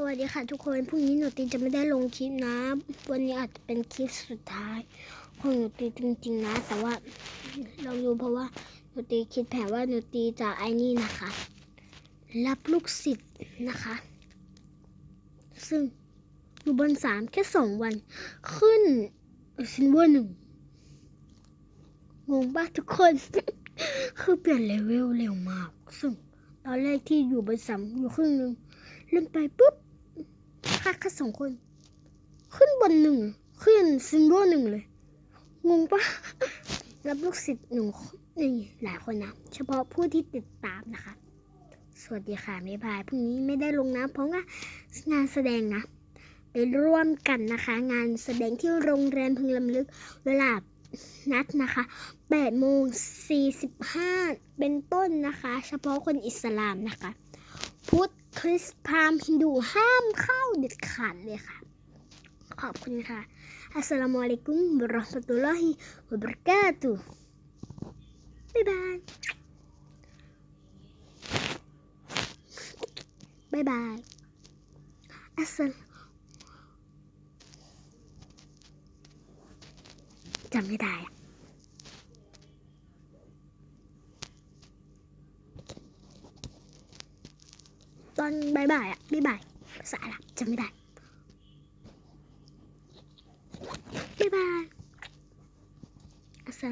สวัสดีค่ะทุกคน พรุ่งนี้หนูตีจะไม่ได้ลงคลิปนะ วันนี้อาจจะเป็นคลิปสุดท้ายของหนูตีจริงๆนะ แต่ว่าเรารู้เพราะว่าหนูตีคิดแผนว่าหนูตีจะไอ้นี่นะคะ รับลูกศิษย์นะคะ ซึ่งอยู่บนสามแค่สองวัน ขึ้นซินเวอร์หนึ่งงงป่ะทุกคน คือเปลี่ยนเลเวลเร็วมาก ซึ่งตอนแรกที่อยู่บนสามอยู่ครึ่งหนึ่งเล่นไปปุ๊บ ค่าแค่สองคน ขึ้นบนหนึ่ง ขึ้นซินเวอร์หนึ่งเลย งงปะรับลูกศิษย์หนึ่งคนนี่หลายคนนะ เฉพาะผู้ที่ติดตามนะคะ สวัสดีค่ะไม่บายพรุ่งนี้ไม่ได้ลงนะเพราะว่างานแสดงนะ ไปร่วมกันนะคะ งานแสดงที่โรงแรมพึงลำลึกเวลานัดนะคะ8โมง45 เป็นต้นนะคะ เฉพาะคนอิสลามนะคะ พุทธคริสต์พราหมณ์ฮินดูห้ามเข้าเด็ดขาดเลยค่ะ ขอบคุณค่ะ อัสสลามุอะลัยกุมวะเราะห์มะตุลลอฮิวะบราะกาตุบ๊ายบายบ๊ายบายอัสสลจำไม่ได้อะ ตอนบายบายอะบ๊ายบายภาษาอาหรับจำไม่ได้บ๊ายบายอัสส